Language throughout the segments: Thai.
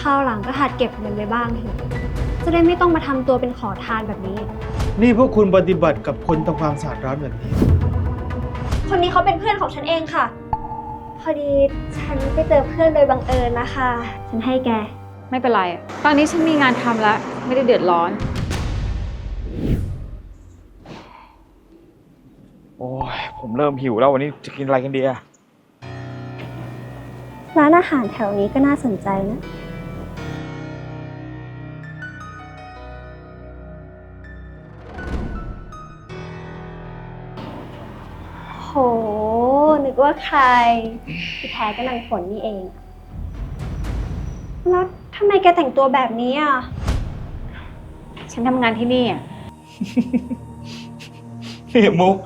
คราวหลังก็หัดเก็บเงินไว้บ้างเถอะจะได้ไม่ต้องมาทำตัวเป็นขอทานแบบนี้ นี่พวกคุณปฏิบัติกับคนทำความสะอาดร้านแบบนี้ คนนี้เขาเป็นเพื่อนของฉันเองค่ะ พอดีฉันไปเจอเพื่อนโดยบังเอิญนะคะ ฉันให้แก ไม่เป็นไรอะตอนนี้ฉันมีงานทำแล้ว ไม่ได้เดือดร้อน โอ้ยผมเริ่มหิวแล้ววันนี้จะกินอะไรกันดีอะร้านอาหารแถวนี้ก็น่าสนใจนะ ว่าใครที่แท้ก็นางฝนนี่เอง แล้วทำไมแกแต่งตัวแบบนี้อะ ฉันทำงานที่นี่อะนี่มุก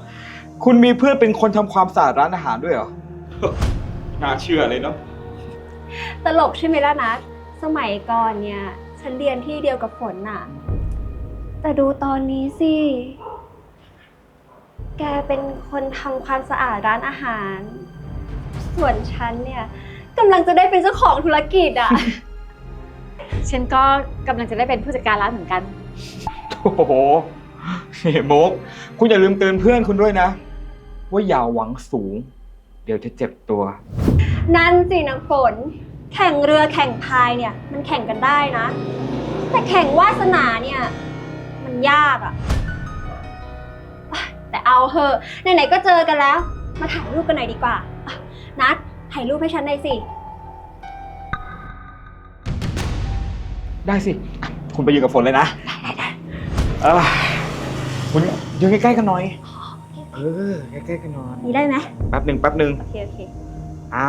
คุณมีเพื่อนเป็นคนทำความสะอาดร้านอาหารด้วยเหรอ น่าเชื่อเลยเนาะ ตลกใช่ไหมล่ะนัทสมัยก่อนเนี่ย ฉันเรียนที่เดียวกับฝนน่ะ แต่ดูตอนนี้สิ แกเป็นคนทำความสะอาดร้านอาหาร ส่วนฉันเนี่ยกำลังจะได้เป็นเจ้าของธุรกิจอะฉันก็กำลังจะได้เป็นผู้จัดการร้านเหมือนกัน โอ้โหนี่มุก คุณอย่าลืมเตือนเพื่อนคุณด้วยนะ ว่าอย่าหวังสูง เดี๋ยวจะเจ็บตัว นั่นสินะฝน แข่งเรือแข่งพายเนี่ย มันแข่งกันได้นะ แต่แข่งวาสนาเนี่ย มันยากอะอะ แต่เอาเหอะไหนๆก็เจอกันแล้ว มาถ่ายรูปกันหน่อยดีกว่าอะนัดถ่ายรูปให้ฉันหน่อยสิ ได้สิอะคุณไปยืนกับฝนเลยนะเออคุณยืนใกล้ๆกันหน่อย เออ ใกล้ๆกันหน่อย นี่ได้ไหมแป๊บหนึ่งแป๊บหนึ่งโอเคโอเค อ่า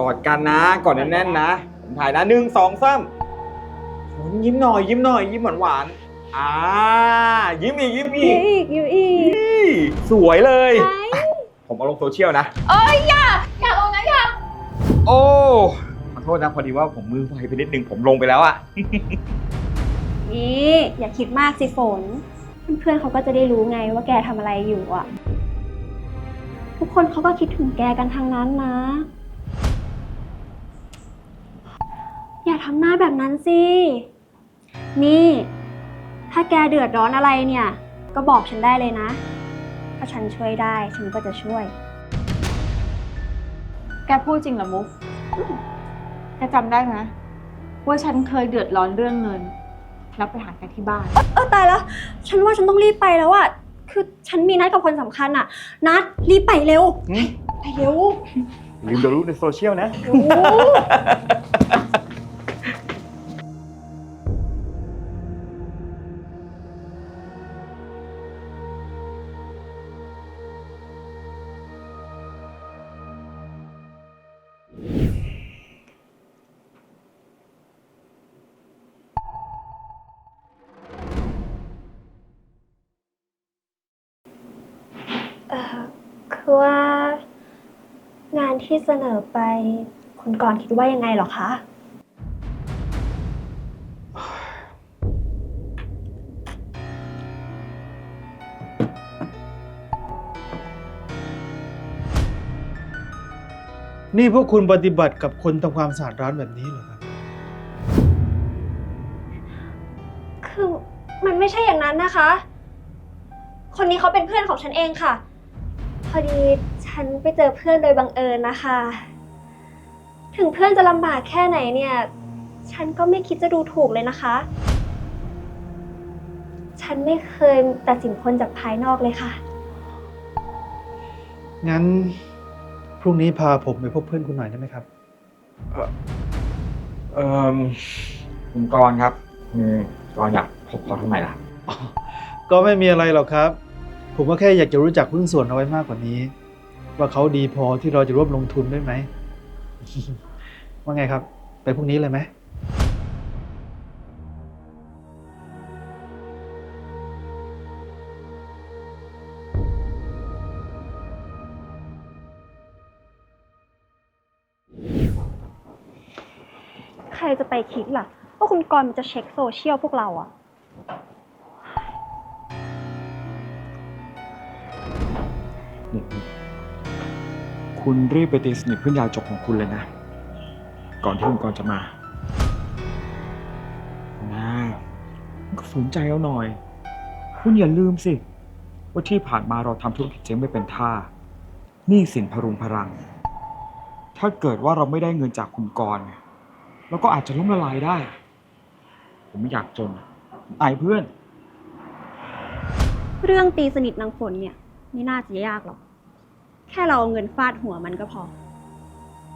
กอดกันนะ กอดแน่นๆนะ ผมถ่ายนะหนึ่งสองสามฝนยิ้มหน่อย ยิ้มหน่อย ยิ้มหวานๆ อ่า ยิ้มอีกยิ้มอีอยู่กอีกอยู่อีกนี่สวยเลย ไหนผมเอาลงโซเชียลนะ เอ้ยอย่าอย่าลงนะอย่าโอ้ขอโทษนะพอดีว่าผมมือไวไปนิดนึงผมลงไปแล้วอะนี่อย่าคิดมากสิฝน เพื่อนๆเขาก็จะได้รู้ไงว่าแกทำอะไรอยู่อะ ทุกคนเขาก็คิดถึงแกกันทางนั้นนะ อย่าทำหน้าแบบนั้นสิ นี่ ถ้าแกเดือดร้อนอะไรเนี่ย ก็บอกฉันได้เลยนะ ถ้าฉันช่วยได้ฉันก็จะช่วย แกพูดจริงเหรอมุก แกจำได้ไหมว่าฉันเคยเดือดร้อนเรื่องเงิน แล้วไปหาแกที่บ้าน เออตายแล้ว ฉันว่าฉันต้องรีบไปแล้วอะคือฉันมีนัดกับคนสำคัญอะนัดรีบไปเร็วหืมไปเร็ว ลืมเดยวรู้ในโซเชียลนะ โอ้เอ ที่เสนอไป คุณกรณ์คิดว่ายังไงเหรอคะ นี่พวกคุณปฏิบัติกับคนทำความสะอาดร้านแบบนี้เหรอครับ คือมันไม่ใช่อย่างนั้นนะคะ คนนี้เขาเป็นเพื่อนของฉันเองค่ะ พอดี ฉันไปเจอเพื่อนโดยบังเอิญนะคะ ถึงเพื่อนจะลำบากแค่ไหนเนี่ย ฉันก็ไม่คิดจะดูถูกเลยนะคะ ฉันไม่เคยตัดสินคนจากภายนอกเลยค่ะ งั้น พรุ่งนี้พาผมไปพบเพื่อนคุณหน่อยได้ไหมครับ เอ่อคุณกรณ์ครับอืมกรณ์อยากพบเขาทำไมล่ะ ก็ไม่มีอะไรหรอกครับ ผมก็แค่อยากจะรู้จักหุ้นส่วนเอาไว้มากกว่านี้ ว่าเขาดีพอที่เราจะร่วมลงทุนได้ไหม ว่าไงครับ ไปพรุ่งนี้เลยไหมใครจะไปคิดล่ะ ว่าคุณกรณ์มันจะเช็คโซเชียลพวกเราอะนี่ คุณรีบไปตีสนิทเพื่อนยาจบของคุณเลยนะ ก่อนที่คุณกรจะมานะก็ฝืนใจเอาหน่อย คุณอย่าลืมสิ ว่าที่ผ่านมาเราทำธุรกิจเจ๊งไม่เป็นท่าหนี้สินพรุงพรัง ถ้าเกิดว่าเราไม่ได้เงินจากคุณกรเนี่ยเราก็อาจจะล้มละลายได้ ผมไม่อยากจนอายเพื่อน เรื่องตีสนิทนางฝนเนี่ย ไม่น่าจะยากหรอก แค่เราเอาเงินฟาดหัวมันก็พอ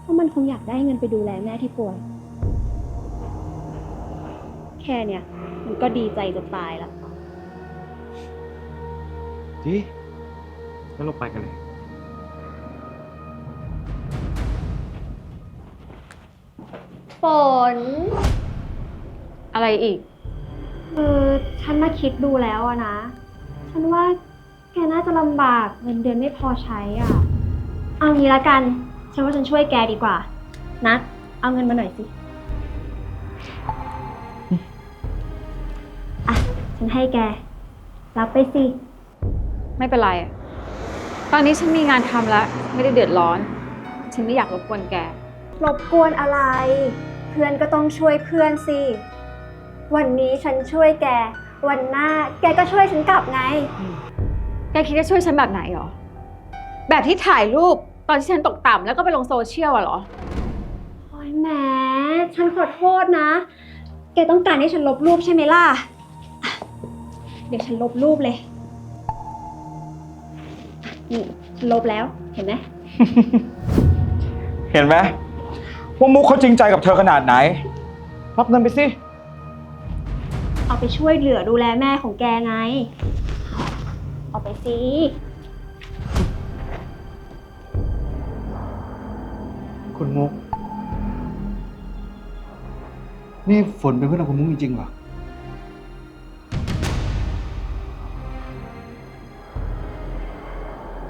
เพราะมันคงอยากได้เงินไปดูแลแม่ที่ป่วย แค่เนี่ย มันก็ดีใจจะตายแล้วจีแล้วเราไปกันเลย ฝน อะไรอีก เออฉันมาคิดดูแล้วอะนะ ฉันว่าแกน่าจะลำบากเงินเดือนไม่พอใช้อะ เอางี้ละกัน ฉันว่าฉันช่วยแกดีกว่า นัด เอาเงินมาหน่อยสิ อะ ฉันให้แก รับไปสิ ไม่เป็นไรอะตอนนี้ฉันมีงานทำแล้ว ไม่ได้เดือดร้อน ฉันไม่อยากรบกวนแก รบกวนอะไร เพื่อนก็ต้องช่วยเพื่อนสิ วันนี้ฉันช่วยแก วันหน้าแกก็ช่วยฉันกลับไง แกคิดจะช่วยฉันแบบไหนหรอ แบบที่ถ่ายรูป ตอนที่ฉันตกต่ำแล้วก็ไปลงโซเชียลอะเหรอ โอ้ยแหมฉันขอโทษนะ แกต้องการให้ฉันลบรูปใช่ไหมล่ะอะ เดี๋ยวฉันลบรูปเลย นี่ฉันลบแล้ว เห็นไหม เห็นไหมว่ามุกเขาจริงใจกับเธอขนาดไหน รับเงินไปสิ เอาไปช่วยเหลือดูแลแม่ของแกไง เอาไปสิ คุณมุก นี่ฝนเป็นเพื่อนของคุณมุกจริงๆเหรอ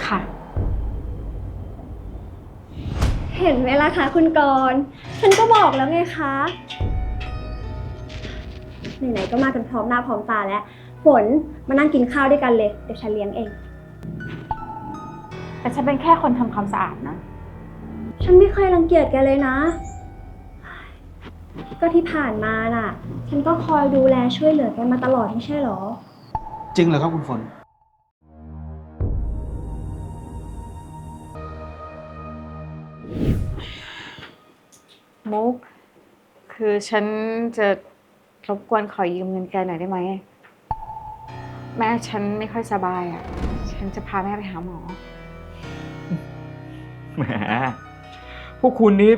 ค่ะ เห็นไหมล่ะคะคุณกรณ์ฉันก็บอกแล้วไงคะ ไหนๆก็มากันพร้อมหน้าพร้อมตาแล้ว ฝนมานั่งกินข้าวด้วยกันเลย เดี๋ยวฉันเลี้ยงเอง แต่ฉันเป็นแค่คนทำความสะอาดนะ ฉันไม่เคยรังเกียจแกเลยนะ ก็ที่ผ่านมาน่ะ ฉันก็คอยดูแลช่วยเหลือแกมาตลอดไม่ใช่เหรอ จริงเหรอครับคุณฝน มุก คือฉันจะรบกวนขอยืมเงินแกหน่อยได้ไหม แม่ฉันไม่ค่อยสบายอะ ฉันจะพาแม่ไปหาหมอ แหม พวกคุณนี้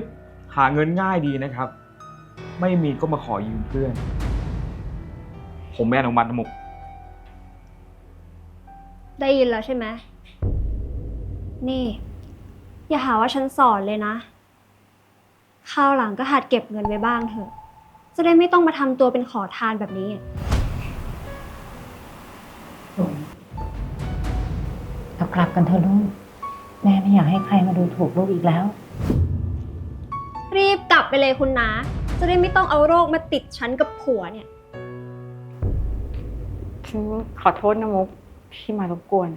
หาเงินง่ายดีนะครับ ไม่มีก็มาขอยืมเพื่อน ผมไม่อนุมัตินะมุก ได้ยินแล้วใช่ไหม นี่ อย่าหาว่าฉันสอนเลยนะ คราวหลังก็หัดเก็บเงินไว้บ้างเถอะ จะได้ไม่ต้องมาทำตัวเป็นขอทานแบบนี้ เรากลับกันเถอะลูก แม่ไม่อยากให้ใครมาดูถูกลูกอีกแล้ว รีบกลับไปเลยคุณนะ จะได้ไม่ต้องเอาโรคมาติดฉันกับผัวเนี่ย ฉันขอโทษนะมุกที่มารบกวน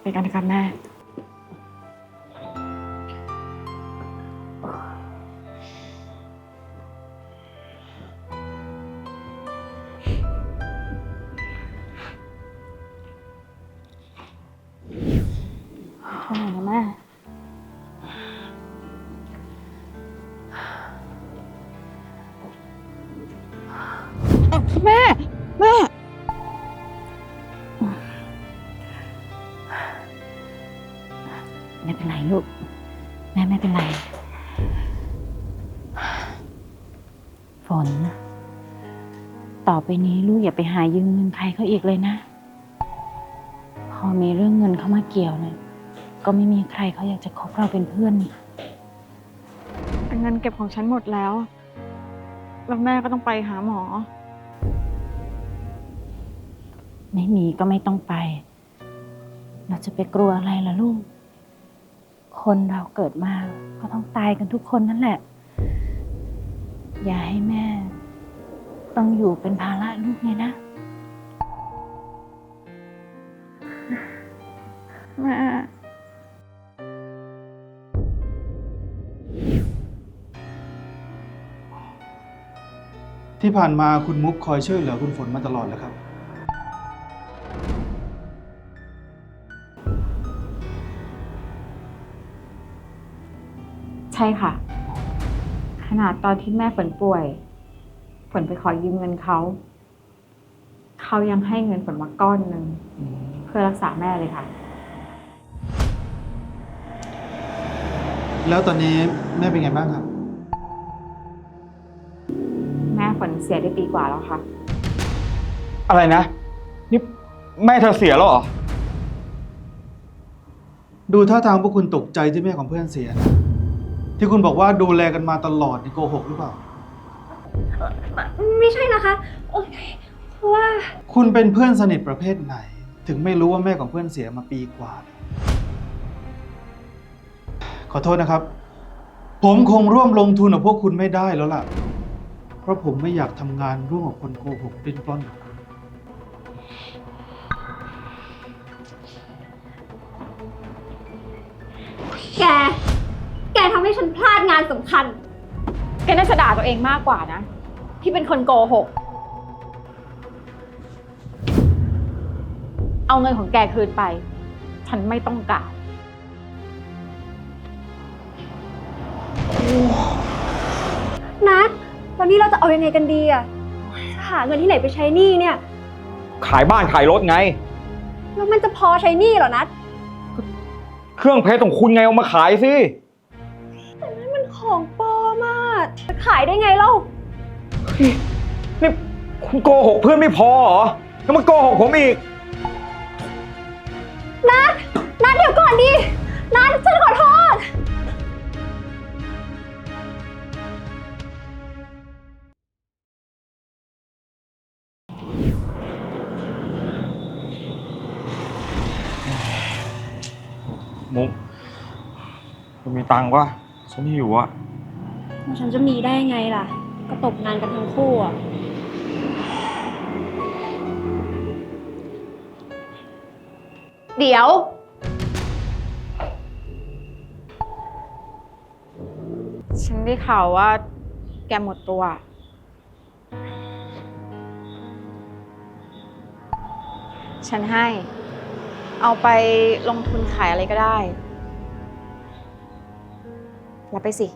ไปกันนะครับแม่ ไปไหนนะแม่ แม่ แม่ ไม่เป็นไรลูก แม่ไม่เป็นไร ฝน ต่อไปนี้ลูกอย่าไปหายืมเงินใครเขาอีกเลยนะ พอมีเรื่องเงินเข้ามาเกี่ยวเนี่ย ก็ไม่มีใครเขาอยากจะคบเราเป็นเพื่อนนี่เงินเก็บของฉันหมดแล้ว แล้วแม่ก็ต้องไปหาหมอ ไม่มีก็ไม่ต้องไป เราจะไปกลัวอะไรล่ะลูก คนเราเกิดมาก็ต้องตายกันทุกคนนั่นแหละ อย่าให้แม่ ต้องอยู่เป็นภาระลูก ที่ผ่านมาคุณมุกคอยช่วยเหลือคุณฝนมาตลอดแล้วครับ ใช่ค่ะ ขนาดตอนที่แม่ฝนป่วย ฝนไปขอยืมเงินเขา เขายังให้เงินฝนมาก้อนหนึ่งเพื่อรักษาแม่เลยค่ะ แล้วตอนนี้แม่เป็นไงบ้างครับ แม่ฝนเสียได้ปีกว่าแล้วค่ะ อะไรนะ นี่แม่เธอเสียแล้วเหรอ ดูท่าทางพวกคุณตกใจที่แม่ของเพื่อนเสียนะที่คุณบอกว่าดูแลกันมาตลอดนี่โกหกหรือเปล่า ไม่ใช่นะคะโอ๊ยเพราะว่าคุณเป็นเพื่อนสนิทประเภทไหน ถึงไม่รู้ว่าแม่ของเพื่อนเสียมาปีกว่า ขอโทษนะครับ ผมคงร่วมลงทุนกับพวกคุณไม่ได้แล้วล่ะเพ ราะผมไม่อยากทำงานร่วมกับคนโกหกปลิ้นปล้อนแบบคุณแก แกทำให้ฉันพลาดงานสำคัญ แกน่าจะด่าตัวเองมากกว่านะ ที่เป็นคนโกหก เอาเงินของแกคืนไป ฉันไม่ต้องการ นัด ตอนนี้เราจะเอายังไงกันดีอะจะหาเงินที่ไหนไปใช้หนี้เนี่ย ขายบ้านขายรถไง แล้วมันจะพอใช้หนี้เหรอนัดเครื่องเพชรของคุณไงเอามาขายสิมันของปลอมอะจะขายได้ไงเล่า นี่คุณโกหกเพื่อนไม่พอเหรอแล้วมาโกหกผมอีก นัดนัดเดี๋ยวก่อนดินัด ตังค์ปะฉันหิวอะฉันจะมีได้ไงล่ะ ก็ตกงานกันทั้งคู่อะเดี๋ยว ฉันได้ข่าวว่า แกหมดตัว ฉันให้ เอาไปลงทุนขายอะไรก็ได้ รับไปสิ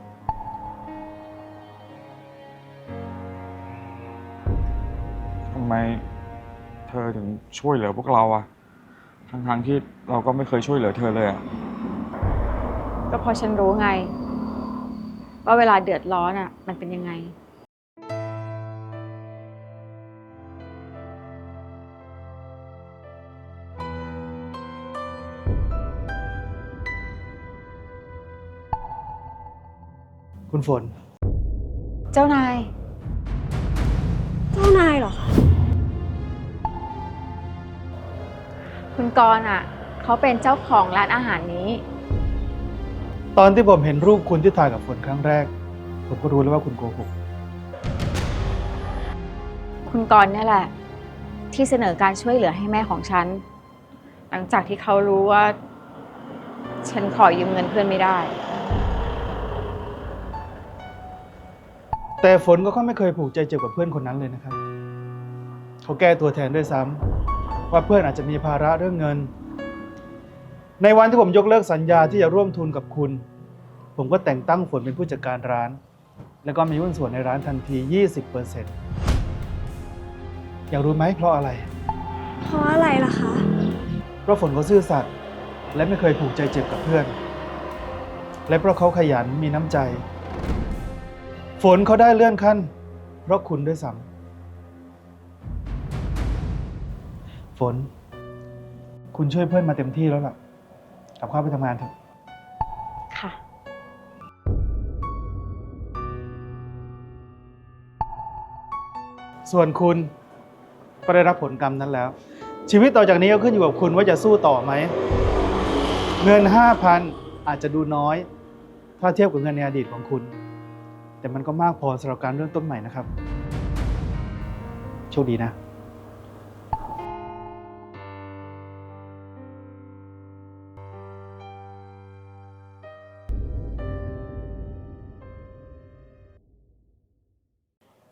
ทำไมเธอถึงช่วยเหลือพวกเราอะทั้งๆที่เราก็ไม่เคยช่วยเหลือเธอเลยอะก็เพราะฉันรู้ไง ว่าเวลาเดือดร้อนอะ มันเป็นยังไง คุณฝน เจ้านาย เจ้านายเหรอคะคุณกรณ์อะ เขาเป็นเจ้าของร้านอาหารนี้ ตอนที่ผมเห็นรูปคุณที่ถ่ายกับฝนครั้งแรก ผมก็รู้แล้วว่าคุณโกหก คุณกรณ์เนี่ยแหละ ที่เสนอการช่วยเหลือให้แม่ของฉัน หลังจากที่เขารู้ว่า ฉันขอยืมเงินเพื่อนไม่ได้ แต่ฝนก็ไม่เคยผูกใจเจ็บกับเพื่อนคนนั้นเลยนะครับ เขาแก้ตัวแทนด้วยซ้ำว่าเพื่อนอาจจะมีภาระเรื่องเงิน ในวันที่ผมยกเลิกสัญญาที่จะร่วมทุนกับคุณ ผมก็แต่งตั้งฝนเป็นผู้จัดการร้าน แล้วก็มีหุ้นส่วนในร้านทันที 20%อยากรู้ไหมเพราะอะไร เพราะอะไรล่ะคะ เพราะฝนเขาซื่อสัตย์และไม่เคยผูกใจเจ็บกับเพื่อน และเพราะเขาขยันมีน้ำใจ ฝนเขาได้เลื่อนขั้น เพราะคุณด้วยซ้ำฝน คุณช่วยเพื่อนมาเต็มที่แล้วล่ะกลับเข้าไปทำงานเถอะ ค่ะ ส่วนคุณก็ได้รับผลกรรมนั้นแล้ว ชีวิตต่อจากนี้ก็ขึ้นอยู่กับคุณว่าจะสู้ต่อไหม เงิน 5,000 อาจจะดูน้อย ถ้าเทียบกับเงินในอดีตของคุณ แต่มันก็มากพอสำหรับการเริ่มต้นใหม่นะครับ โชคดีนะ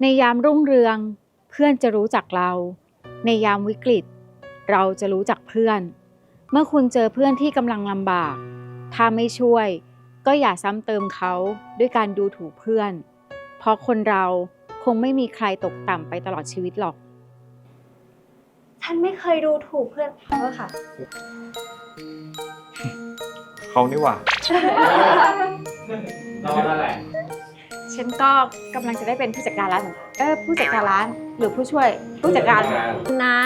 ในยามรุ่งเรืองเพื่อนจะรู้จักเรา ในยามวิกฤต เราจะรู้จักเพื่อน เมื่อคุณเจอเพื่อนที่กำลังลำบาก ถ้าไม่ช่วย ก็อย่าซ้ำเติมเขาด้วยการดูถูกเพื่อน เพราะคนเราคงไม่มีใครตกต่ำไปตลอดชีวิตหรอก ฉันไม่เคยดูถูกเพื่อนเขาอะค่ะ เขานี่หว่าฉันก็กำลังจะได้เป็นผู้จัดการร้านเหมือนเออผู้จัดการร้านหรือผู้ช่วยผู้จัดการนะ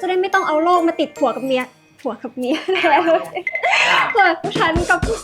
จะได้ไม่ต้องเอาโรคมาติดผัวกับเมียผัวกับเมียแล้วผัวฉันกับผัว